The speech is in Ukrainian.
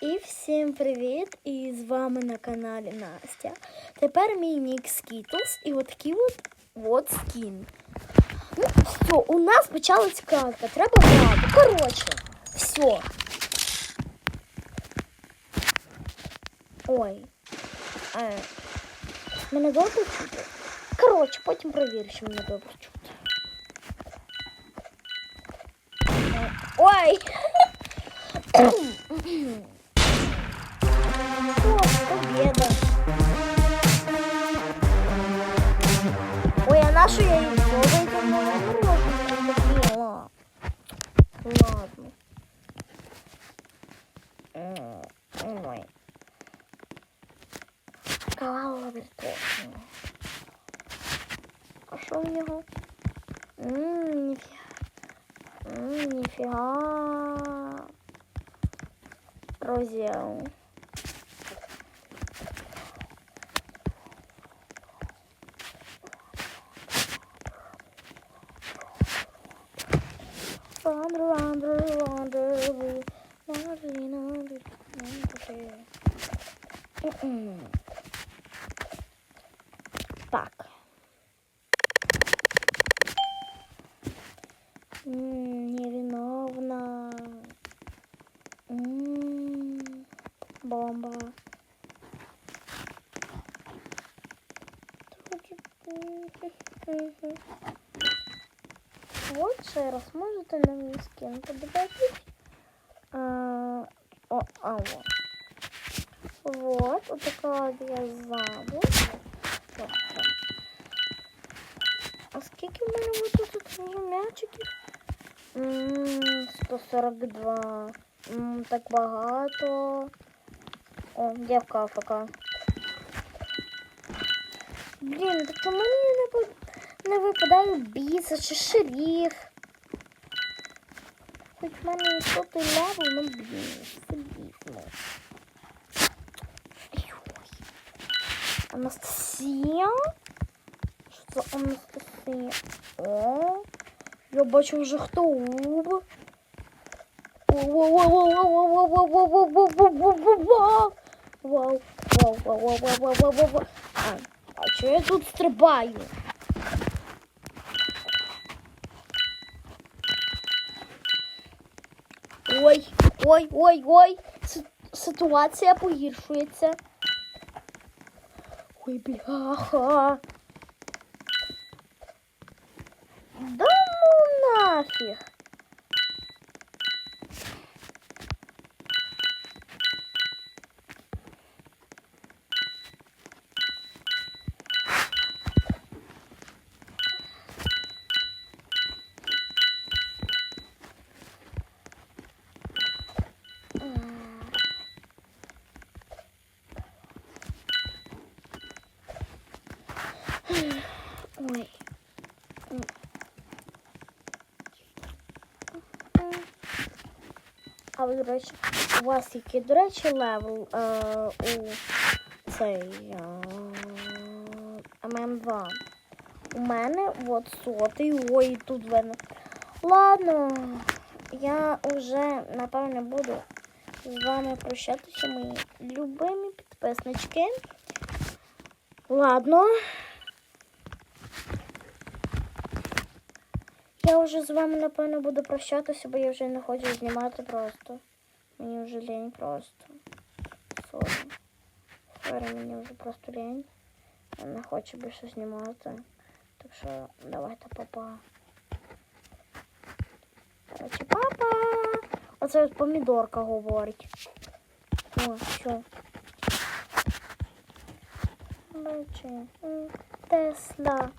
І всім привіт! І з вами на каналі Настя. Тепер мій нік Skittles і от такий от, от скін. Ну, все, у нас почалась кратка. Треба брати. Коротше, все. Ой. Е, мене добре чути? Коротше, потім провірю, що мене добре чути. Е, Ой! М, Ой. Калавр точно. А що в нього? Ммм, ніфіга. Ммм, ніфіга. Розіал. Wander, wander, wander, wander, wander. Bak. Невиновна. Hmm, Бомба. Thank hmm, you. Ще раз можете на мій скін подивитись. А, о, а, вот. Вот, вот такая я. Вот. А скільки в мене вот тут вже м'ячиків? М, 142. М, так багато. О, дівка АФК. Блін, так чому мені не, не випадає біса чи шеріф? Хоч в мене і сотий левел, ну блін, бісно. Ой. Анастасія? Що це Анастасія? О, я бачу вже хто уб. Вау, вау, вау, вау, вау, вау, вау, вау, вау. А, а чого я тут стрибаю? Ой, ой, ой, ой, ситуація погіршується. Ой, бляха. Да ну нафіг. Ой. А ви, до речі, у вас який, до речі, левел е, у цей е, ММ2? У мене от сотий, ой, тут видно. Ладно, я вже, напевно, буду з вами прощатися, мої любимі підписнички. Ладно. Я вже з вами, напевно, буду прощатися, бо я вже не хочу знімати просто. Мені вже лінь просто. Сорі. Сорі, мені вже просто лінь. Я не хочу більше знімати. Так що давайте папа. Короче, папа. Оце от помідорка говорить. О, все. Бачи. Тесла.